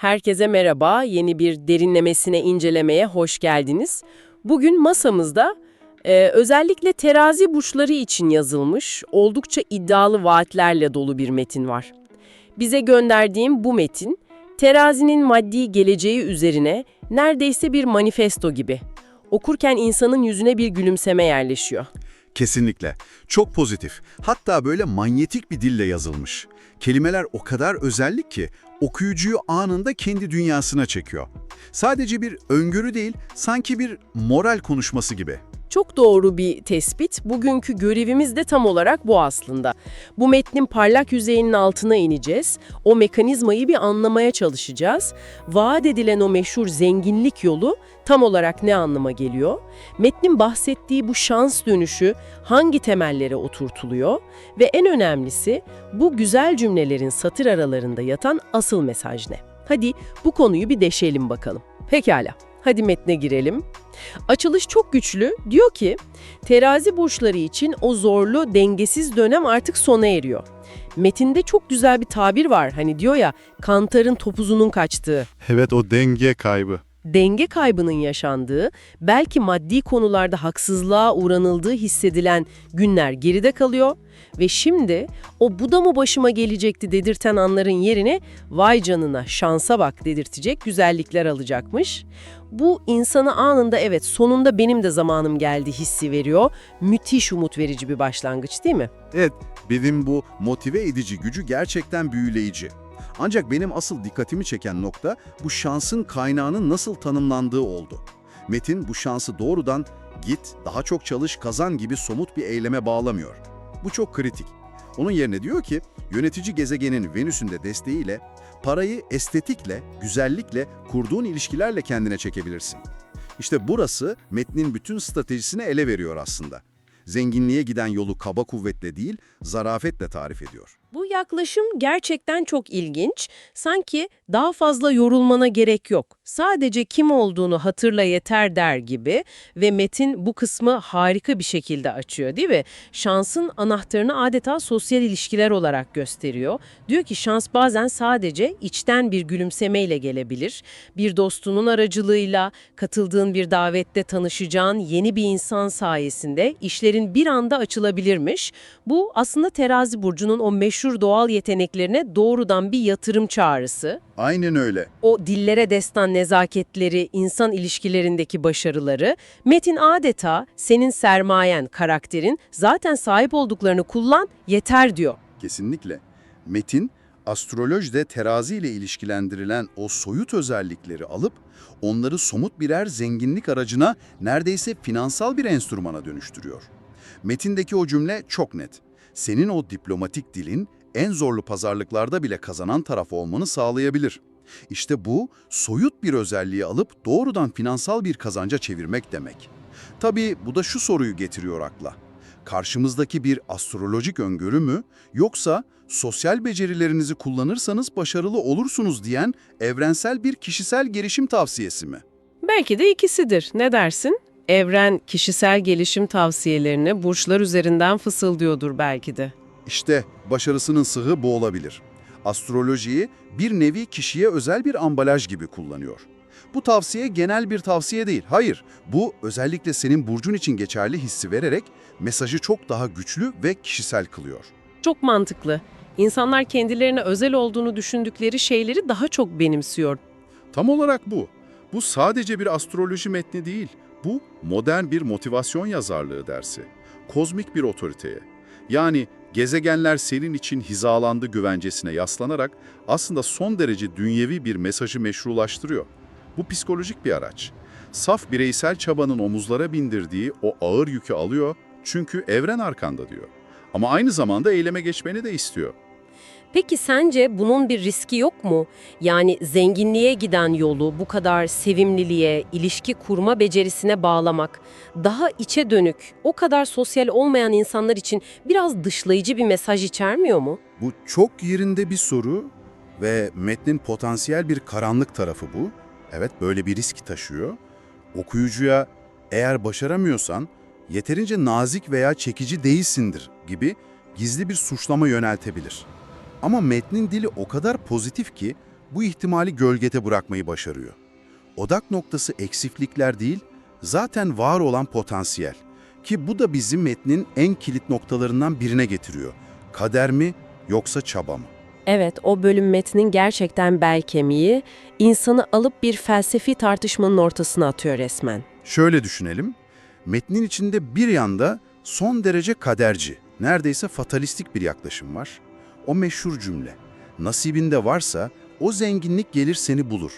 Herkese merhaba, yeni bir derinlemesine incelemeye hoş geldiniz. Bugün masamızda e, özellikle terazi burçları için yazılmış, oldukça iddialı vaatlerle dolu bir metin var. Bize gönderdiğim bu metin, terazinin maddi geleceği üzerine neredeyse bir manifesto gibi. Okurken insanın yüzüne bir gülümseme yerleşiyor. Kesinlikle. Çok pozitif. Hatta böyle manyetik bir dille yazılmış. Kelimeler o kadar özellik ki okuyucuyu anında kendi dünyasına çekiyor. Sadece bir öngörü değil, sanki bir moral konuşması gibi. Çok doğru bir tespit. Bugünkü görevimiz de tam olarak bu aslında. Bu metnin parlak yüzeyinin altına ineceğiz. O mekanizmayı bir anlamaya çalışacağız. Vaat edilen o meşhur zenginlik yolu tam olarak ne anlama geliyor? Metnin bahsettiği bu şans dönüşü hangi temellere oturtuluyor? Ve en önemlisi bu güzel cümlelerin satır aralarında yatan asıl mesaj ne? Hadi bu konuyu bir deşelim bakalım. Pekala. Hadi metne girelim. Açılış çok güçlü. Diyor ki, terazi burçları için o zorlu, dengesiz dönem artık sona eriyor. Metinde çok güzel bir tabir var. Hani diyor ya, kantarın topuzunun kaçtığı. Evet o denge kaybı. Denge kaybının yaşandığı, belki maddi konularda haksızlığa uğranıldığı hissedilen günler geride kalıyor ve şimdi o bu da mı başıma gelecekti dedirten anların yerine vay canına şansa bak dedirtecek güzellikler alacakmış. Bu insana anında evet sonunda benim de zamanım geldi hissi veriyor. Müthiş umut verici bir başlangıç değil mi? Evet, benim bu motive edici gücü gerçekten büyüleyici. Ancak benim asıl dikkatimi çeken nokta bu şansın kaynağının nasıl tanımlandığı oldu. Metin bu şansı doğrudan git, daha çok çalış, kazan gibi somut bir eyleme bağlamıyor. Bu çok kritik. Onun yerine diyor ki, yönetici gezegenin Venüs'ün de desteğiyle parayı estetikle, güzellikle, kurduğun ilişkilerle kendine çekebilirsin. İşte burası metnin bütün stratejisini ele veriyor aslında. Zenginliğe giden yolu kaba kuvvetle değil, zarafetle tarif ediyor. Bu yaklaşım gerçekten çok ilginç. Sanki daha fazla yorulmana gerek yok. Sadece kim olduğunu hatırla yeter der gibi ve Metin bu kısmı harika bir şekilde açıyor değil mi? Şansın anahtarını adeta sosyal ilişkiler olarak gösteriyor. Diyor ki şans bazen sadece içten bir gülümsemeyle gelebilir. Bir dostunun aracılığıyla, katıldığın bir davette tanışacağın yeni bir insan sayesinde işlerin bir anda açılabilirmiş. Bu aslında terazi burcunun o meşhur doğal yeteneklerine doğrudan bir yatırım çağrısı. Aynen öyle. O dillere destan nezaketleri, insan ilişkilerindeki başarıları, Metin adeta senin sermayen, karakterin zaten sahip olduklarını kullan yeter diyor. Kesinlikle. Metin, astrolojide terazi ile ilişkilendirilen o soyut özellikleri alıp onları somut birer zenginlik aracına neredeyse finansal bir enstrümana dönüştürüyor. Metindeki o cümle çok net. Senin o diplomatik dilin en zorlu pazarlıklarda bile kazanan taraf olmanı sağlayabilir. İşte bu, soyut bir özelliği alıp doğrudan finansal bir kazanca çevirmek demek. Tabii bu da şu soruyu getiriyor akla. Karşımızdaki bir astrolojik öngörü mü, yoksa sosyal becerilerinizi kullanırsanız başarılı olursunuz diyen evrensel bir kişisel gelişim tavsiyesi mi? Belki de ikisidir. Ne dersin? Evren kişisel gelişim tavsiyelerini burçlar üzerinden fısıldıyordur belki de. İşte başarısının sırrı bu olabilir. Astrolojiyi bir nevi kişiye özel bir ambalaj gibi kullanıyor. Bu tavsiye genel bir tavsiye değil. Hayır, bu özellikle senin burcun için geçerli hissi vererek mesajı çok daha güçlü ve kişisel kılıyor. Çok mantıklı. İnsanlar kendilerine özel olduğunu düşündükleri şeyleri daha çok benimsiyor. Tam olarak bu. Bu sadece bir astroloji metni değil. Bu modern bir motivasyon yazarlığı dersi. Kozmik bir otoriteye. Yani gezegenler senin için hizalandı güvencesine yaslanarak aslında son derece dünyevi bir mesajı meşrulaştırıyor. Bu psikolojik bir araç. Saf bireysel çabanın omuzlara bindirdiği o ağır yükü alıyor çünkü evren arkanda diyor. Ama aynı zamanda eyleme geçmeni de istiyor. Peki sence bunun bir riski yok mu? Yani zenginliğe giden yolu bu kadar sevimliliğe, ilişki kurma becerisine bağlamak, daha içe dönük, o kadar sosyal olmayan insanlar için biraz dışlayıcı bir mesaj içermiyor mu? Bu çok yerinde bir soru ve metnin potansiyel bir karanlık tarafı bu. Evet böyle bir risk taşıyor. Okuyucuya eğer başaramıyorsan yeterince nazik veya çekici değilsindir gibi gizli bir suçlama yöneltebilir. Ama metnin dili o kadar pozitif ki bu ihtimali gölgede bırakmayı başarıyor. Odak noktası eksiklikler değil, zaten var olan potansiyel. Ki bu da bizi metnin en kilit noktalarından birine getiriyor. Kader mi yoksa çaba mı? Evet, o bölüm metnin gerçekten bel kemiği, insanı alıp bir felsefi tartışmanın ortasına atıyor resmen. Şöyle düşünelim, metnin içinde bir yanda son derece kaderci, neredeyse fatalistik bir yaklaşım var. O meşhur cümle, nasibinde varsa o zenginlik gelir seni bulur.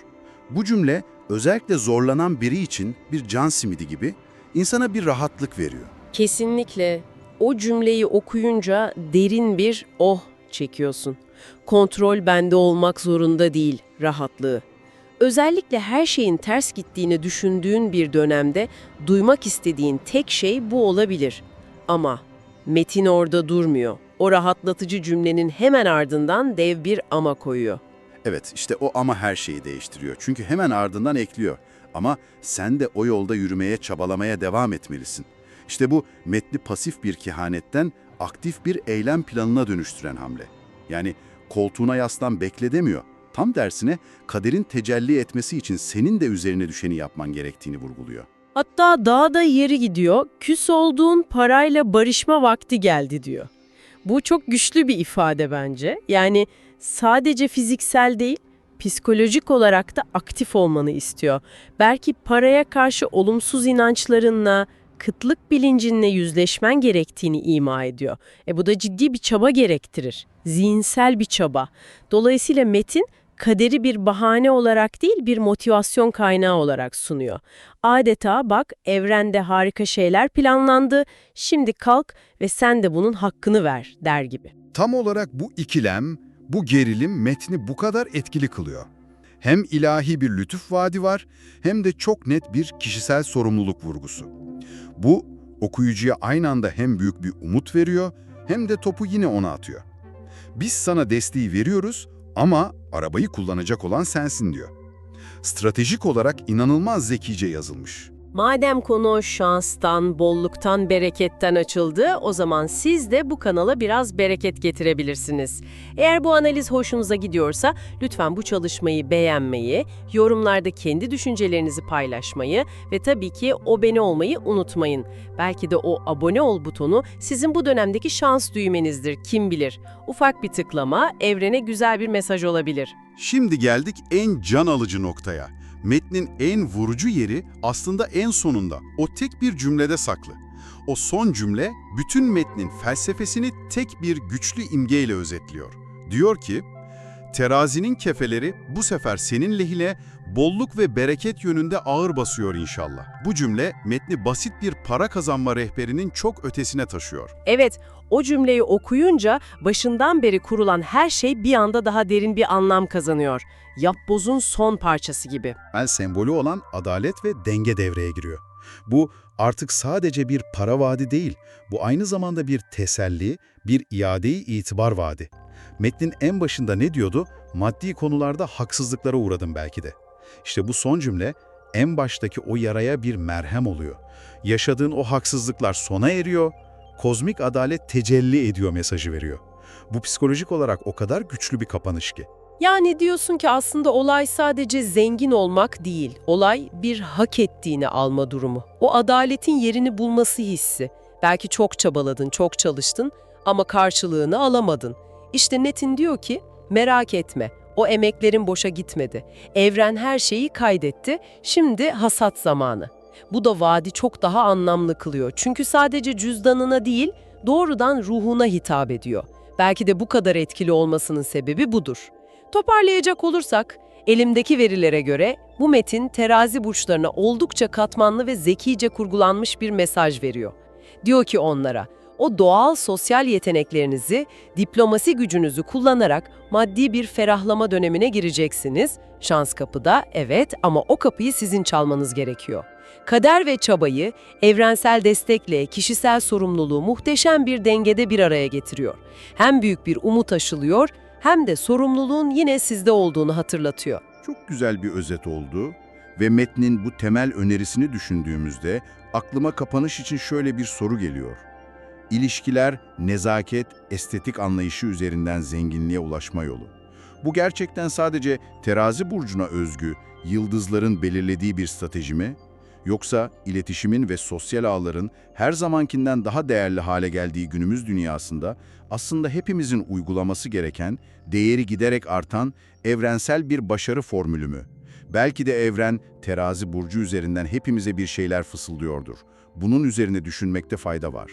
Bu cümle özellikle zorlanan biri için bir can simidi gibi insana bir rahatlık veriyor. Kesinlikle. O cümleyi okuyunca derin bir oh çekiyorsun. Kontrol bende olmak zorunda değil, rahatlığı. Özellikle her şeyin ters gittiğini düşündüğün bir dönemde duymak istediğin tek şey bu olabilir. Ama metin orada durmuyor. O rahatlatıcı cümlenin hemen ardından dev bir ama koyuyor. Evet, işte o ama her şeyi değiştiriyor. Çünkü hemen ardından ekliyor. Ama sen de o yolda yürümeye, çabalamaya devam etmelisin. İşte bu metni pasif bir kehanetten aktif bir eylem planına dönüştüren hamle. Yani koltuğuna yaslan bekle demiyor. Tam tersine kaderin tecelli etmesi için senin de üzerine düşeni yapman gerektiğini vurguluyor. Hatta daha da yeri gidiyor, küs olduğun parayla barışma vakti geldi diyor. Bu çok güçlü bir ifade bence. Yani sadece fiziksel değil, psikolojik olarak da aktif olmanı istiyor. Belki paraya karşı olumsuz inançlarınla, kıtlık bilincinle yüzleşmen gerektiğini ima ediyor. E bu da ciddi bir çaba gerektirir. Zihinsel bir çaba. Dolayısıyla metin kaderi bir bahane olarak değil bir motivasyon kaynağı olarak sunuyor. Adeta bak evrende harika şeyler planlandı, şimdi kalk ve sen de bunun hakkını ver der gibi. Tam olarak bu ikilem, bu gerilim metni bu kadar etkili kılıyor. Hem ilahi bir lütuf vaadi var hem de çok net bir kişisel sorumluluk vurgusu. Bu okuyucuya aynı anda hem büyük bir umut veriyor hem de topu yine ona atıyor. Biz sana desteği veriyoruz ama arabayı kullanacak olan sensin diyor. Stratejik olarak inanılmaz zekice yazılmış. Madem konu şanstan, bolluktan, bereketten açıldı, o zaman siz de bu kanala biraz bereket getirebilirsiniz. Eğer bu analiz hoşunuza gidiyorsa lütfen bu çalışmayı beğenmeyi, yorumlarda kendi düşüncelerinizi paylaşmayı ve tabii ki abone olmayı unutmayın. Belki de o abone ol butonu sizin bu dönemdeki şans düğmenizdir, kim bilir. Ufak bir tıklama evrene güzel bir mesaj olabilir. Şimdi geldik en can alıcı noktaya. Metnin en vurucu yeri aslında en sonunda, o tek bir cümlede saklı. O son cümle bütün metnin felsefesini tek bir güçlü imgeyle özetliyor. Diyor ki, terazinin kefeleri bu sefer senin lehine bolluk ve bereket yönünde ağır basıyor inşallah. Bu cümle metni basit bir para kazanma rehberinin çok ötesine taşıyor. Evet, o cümleyi okuyunca başından beri kurulan her şey bir anda daha derin bir anlam kazanıyor. Yapbozun son parçası gibi. El sembolü olan adalet ve denge devreye giriyor. Bu artık sadece bir para vaadi değil, bu aynı zamanda bir teselli, bir iadeyi itibar vaadi. Metnin en başında ne diyordu? Maddi konularda haksızlıklara uğradım belki de. İşte bu son cümle en baştaki o yaraya bir merhem oluyor. Yaşadığın o haksızlıklar sona eriyor, kozmik adalet tecelli ediyor mesajı veriyor. Bu psikolojik olarak o kadar güçlü bir kapanış ki. Yani diyorsun ki aslında olay sadece zengin olmak değil. Olay bir hak ettiğini alma durumu. O adaletin yerini bulması hissi. Belki çok çabaladın, çok çalıştın ama karşılığını alamadın. İşte Netin diyor ki merak etme. O emeklerin boşa gitmedi. Evren her şeyi kaydetti. Şimdi hasat zamanı. Bu da vaadi çok daha anlamlı kılıyor. Çünkü sadece cüzdanına değil, doğrudan ruhuna hitap ediyor. Belki de bu kadar etkili olmasının sebebi budur. Toparlayacak olursak, elimdeki verilere göre bu metin terazi burçlarına oldukça katmanlı ve zekice kurgulanmış bir mesaj veriyor. Diyor ki onlara, o doğal sosyal yeteneklerinizi, diplomasi gücünüzü kullanarak maddi bir ferahlama dönemine gireceksiniz. Şans kapıda, evet ama o kapıyı sizin çalmanız gerekiyor. Kader ve çabayı, evrensel destekle kişisel sorumluluğu muhteşem bir dengede bir araya getiriyor. Hem büyük bir umut aşılıyor, hem de sorumluluğun yine sizde olduğunu hatırlatıyor. Çok güzel bir özet oldu ve metnin bu temel önerisini düşündüğümüzde aklıma kapanış için şöyle bir soru geliyor. İlişkiler, nezaket, estetik anlayışı üzerinden zenginliğe ulaşma yolu. Bu gerçekten sadece terazi burcuna özgü, yıldızların belirlediği bir strateji mi? Yoksa iletişimin ve sosyal ağların her zamankinden daha değerli hale geldiği günümüz dünyasında aslında hepimizin uygulaması gereken, değeri giderek artan evrensel bir başarı formülü mü? Belki de evren terazi burcu üzerinden hepimize bir şeyler fısıldıyordur. Bunun üzerine düşünmekte fayda var.